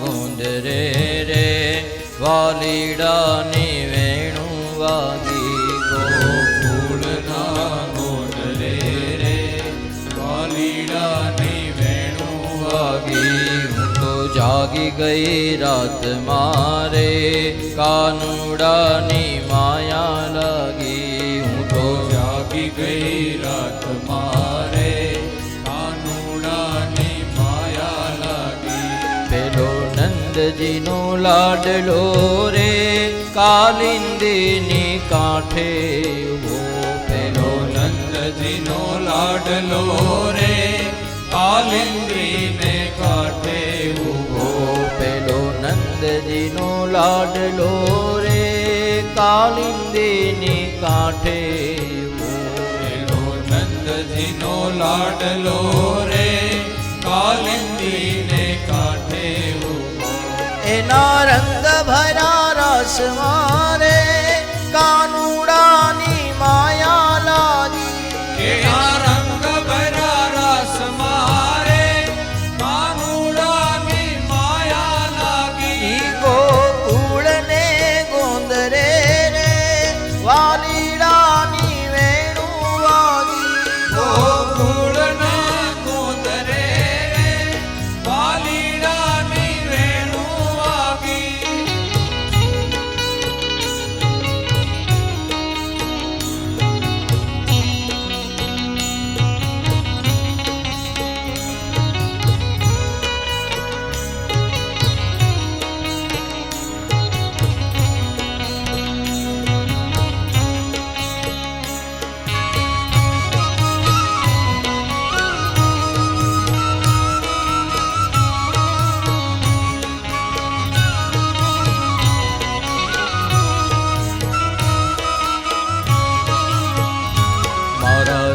ગુંદ રે રે, વાલીડાની વેણુ વાગી ગોકુળના ગુંદ રે રે, વાલીડાની વેણુ વાગી હું તો જાગી ગઈ રાત મારે, કાનુડાની નંદજીનો લાડલો રે, કાલિંદીની કાંઠે ઊભો પેલો નંદજીનો લાડલો રે, કાલિંદીને કાંઠે ઊભો પેલો નંદજીનો લાડલો રે, કાલિંદીની કાંઠે. પેલો નંદજીનો લાડલો રે, કાલિંદીને એના રંગ ભરા રસ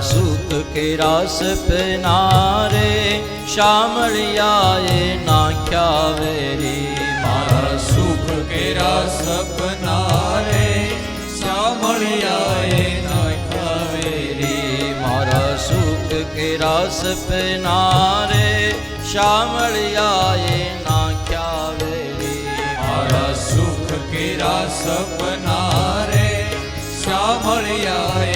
સુખ કે રાસ પનારે શામળિયાએ નાખ્યા વેરી. મારા સુખ કેરા પનારે શામળિયાએ નાખ્યા વેરી. મારા સુખ કે રાસ પનારે શામળિયાએ નાખ્યા વેરી. મારા સુખ કે રાસ પનારે નાખ્યા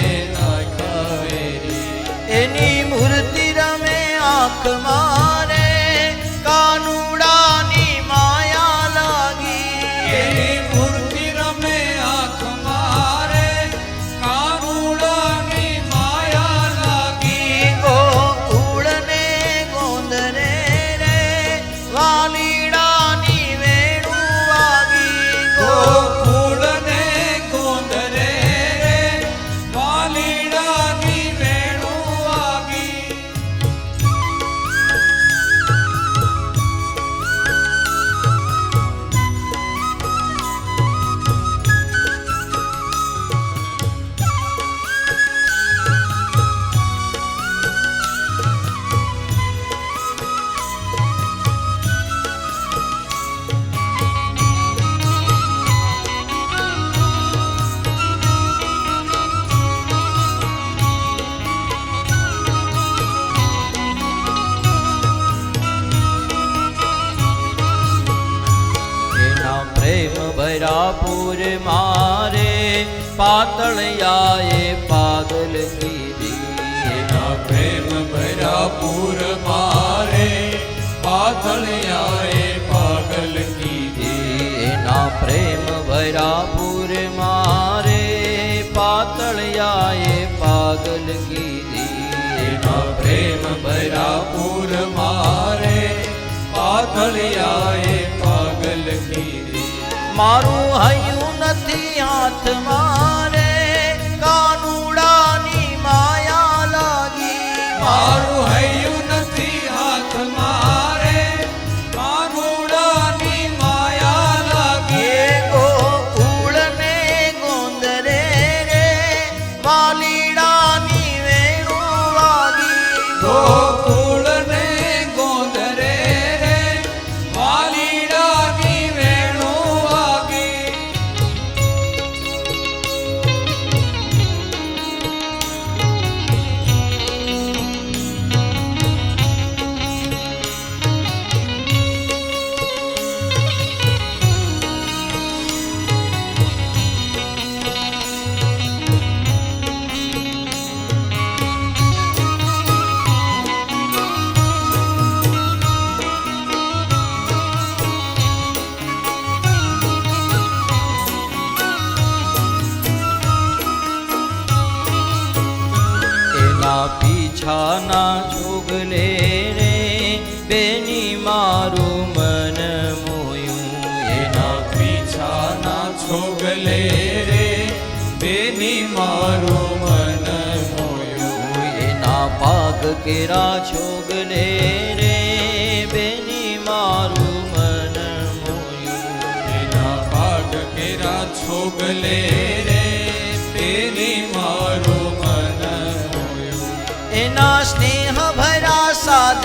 પાતળિયાએ પાગલ કીધી એના પ્રેમ ભર્યા પૂર મારે પાથળિયાએ પાગલ કીધી એના પ્રેમ ભરા પૂર મારે પાતળિયાએ પાગલ કીધી એના પ્રેમ ભર્યા પૂર મારે પાથળિયાએ પાગલ કીધી મારું હૈયું પીછાના છોગલે રે, બેની મારું મન મોયું. એના પીછાના છોગલે રે, બેની મારું મન મોયું. એના પાગ કેરા છોગલે રે, બેની મારું મન મોયું. એના પાગ કેરા છોગલે રે એના સ્નેહ ભરા સાદ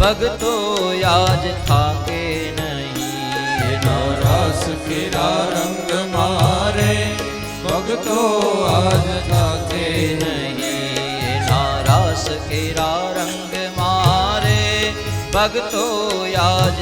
ભગતો યાદ થાકે નહીં. રસ કેરા રંગ મારે ભગતો આજ થાકે નહીં. રાસ કેરા રંગ મારે ભગતો યાદ